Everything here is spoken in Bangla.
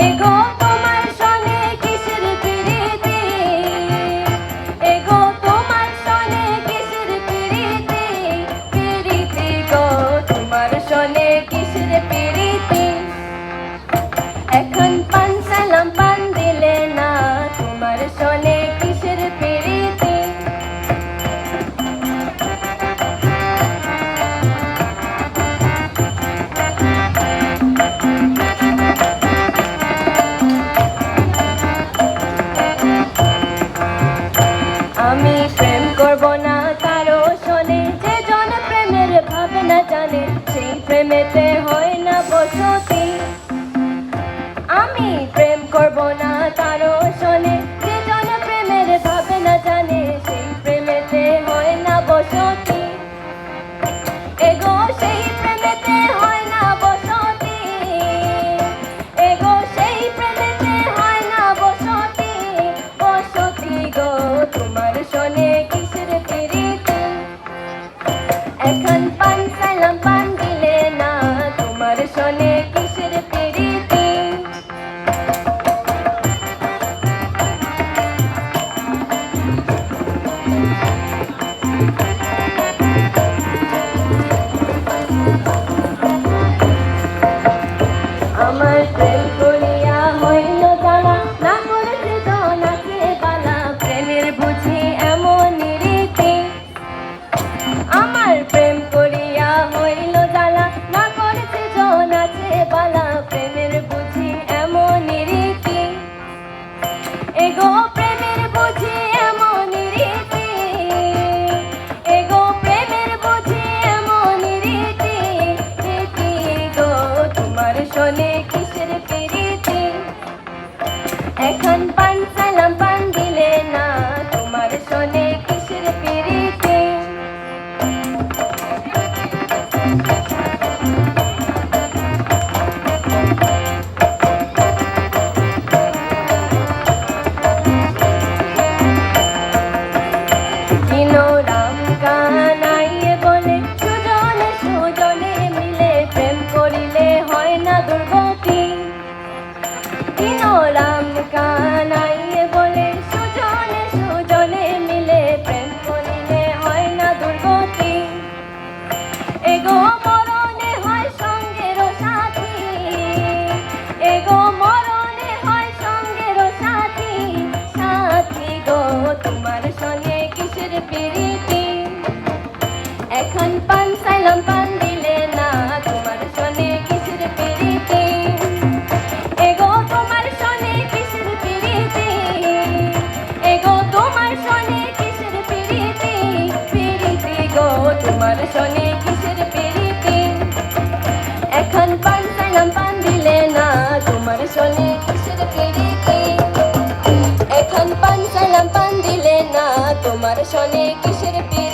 Ego. শোনে কিসের প্রীতি এখন শোনে কিসের পীর?